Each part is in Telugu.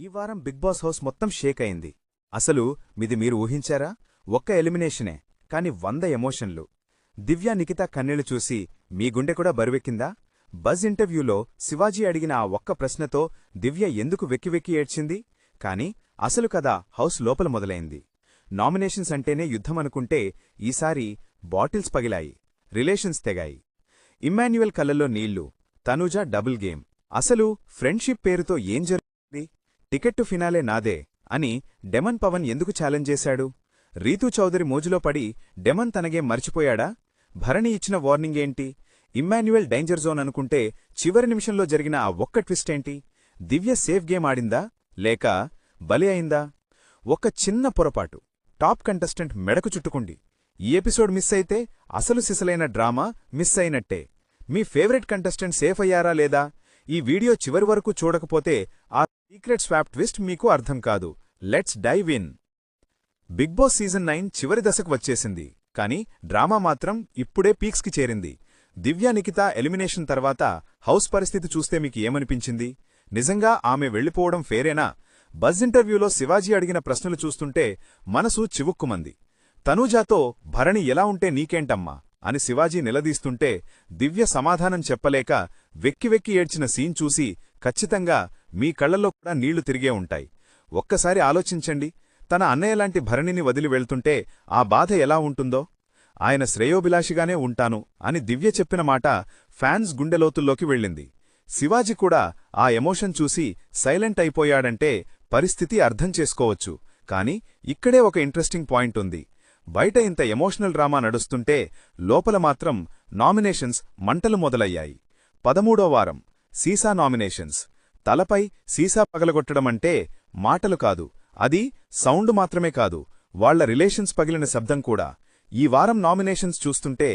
ఈ వారం బిగ్ బాస్ హౌస్ మొత్తం షేక్ అయింది. అసలు మీది మీరు ఊహించారా? ఒక్క ఎలిమినేషనే కాని వంద ఎమోషన్లు. దివ్య నిఖిత కన్నెలు చూసి మీ గుండె కూడా బరువెక్కిందా? బజ్ ఇంటర్వ్యూలో శివాజీ అడిగిన ఆ ఒక్క ప్రశ్నతో దివ్య ఎందుకు వెక్కి వెక్కి ఏడ్చింది? కాని అసలు కథ హౌస్ లోపల మొదలైంది. నామినేషన్స్ అంటేనే యుద్ధమనుకుంటే ఈసారి బాటిల్స్ పగిలాయి రిలేషన్స్ తెగాయి. ఇమ్మాన్యుయల్ కళ్ళల్లో నీళ్ళు తనుజా డబుల్ గేమ్. అసలు ఫ్రెండ్షిప్ పేరుతో ఏం టికెట్టు ఫినాలే నాదే అని డెమన్ పవన్ ఎందుకు ఛాలెంజ్ చేశాడు? రీతూ చౌదరి మోజులో పడి డెమన్ తనగే మర్చిపోయాడా? భరణి ఇచ్చిన వార్నింగ్ ఏంటి? ఇమ్మాన్యుయల్ డేంజర్ జోన్ అనుకుంటే చివరి నిమిషంలో జరిగిన ఆ ఒక్క ట్విస్ట్ ఏంటి? దివ్య సేఫ్ గేమ్ ఆడిందా? లేక బలి అయిందా? ఒక చిన్న పొరపాటు. టాప్ కంటెస్టెంట్ మెడకు చుట్టుకుండి. ఈ ఎపిసోడ్ మిస్ అయితే అసలు సిసలైన డ్రామా మిస్ అయినట్టే. మీ ఫేవరెట్ కంటెస్టెంట్ సేఫ్ అయ్యారా లేదా? ఈ వీడియో చివరి వరకు చూడకపోతే ఆ సీక్రెట్ స్వాప్ ట్విస్ట్ మీకు అర్థం కాదు. Let's dive in. Bigg Boss season nine చివరి దశకు వచ్చేసింది. కానీ డ్రామా మాత్రం ఇప్పుడే పీక్స్కి చేరింది. దివ్య నిఖిత ఎలిమినేషన్ తర్వాత హౌస్ పరిస్థితి చూస్తే మీకు ఏమనిపించింది? నిజంగా ఆమె వెళ్ళిపోవడం ఫేరేనా? బజ్ ఇంటర్వ్యూలో శివాజీ అడిగిన ప్రశ్నలు చూస్తుంటే మనసు చివుక్కుమంది. తనూజాతో భరణి ఎలా ఉంటే నీకేంటమ్మా? అని శివాజీ నిలదీస్తుంటే దివ్య సమాధానం చెప్పలేక వెక్కి వెక్కి ఏడ్చిన సీన్ చూసి ఖచ్చితంగా మీ కళ్ళలో కూడా నీళ్ళు తిరిగే ఉంటాయి. ఒక్కసారి ఆలోచించండి. తన అన్నయ్యలాంటి భరణిని వదిలి వెళ్తుంటే ఆ బాధ ఎలా ఉంటుందో? ఆయన శ్రేయోభిలాషిగానే ఉంటాను అని దివ్య చెప్పిన మాట ఫ్యాన్స్ గుండెలోతుల్లోకి వెళ్ళింది. శివాజీ కూడా ఆ ఎమోషన్ చూసి సైలెంట్ అయిపోయాడంటే పరిస్థితి అర్థం చేసుకోవచ్చు. కాని ఇక్కడే ఒక ఇంట్రెస్టింగ్ పాయింట్ ఉంది. బయట ఇంత ఎమోషనల్ డ్రామా నడుస్తుంటే లోపల మాత్రం నామినేషన్స్ మంటలు మొదలయ్యాయి. పదమూడో వారం సీసా నామినేషన్స్. తలపై సీసా పగలగొట్టడమంటే మాటలు కాదు అది సౌండ్ మాత్రమే కాదు వాళ్ళ రిలేషన్స్ పగిలిన శబ్దం కూడా. ఈ వారం నామినేషన్స్ చూస్తుంటే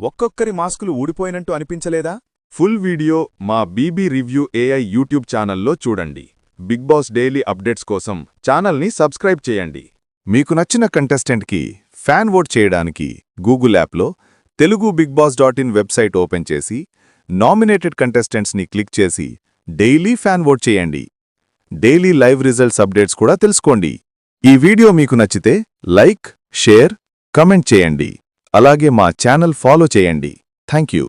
ఒక్కొక్కరి మాస్కులు ఊడిపోయినట్టు అనిపించలేదా? ఫుల్ వీడియో మా బీబీ రివ్యూ ఏఐ యూట్యూబ్ ఛానల్లో చూడండి. బిగ్ బాస్ డైలీ అప్డేట్స్ కోసం ఛానల్ని సబ్స్క్రైబ్ చేయండి. మీకు నచ్చిన కంటెస్టెంట్కి ఫ్యాన్ ఓట్ చేయడానికి గూగుల్ యాప్లో Telugu Bigg Boss dot in website open చేసి నామినేటెడ్ కంటెస్టెంట్స్ని క్లిక్ చేసి డైలీ ఫ్యాన్ ఓట్ చేయండి. డైలీ లైవ్ రిజల్ట్స్ అప్డేట్స్ కూడా తెలుసుకోండి. ఈ వీడియో మీకు నచ్చితే లైక్ షేర్ కమెంట్ చేయండి. అలాగే మా ఛానల్ ఫాలో చేయండి. Thank you.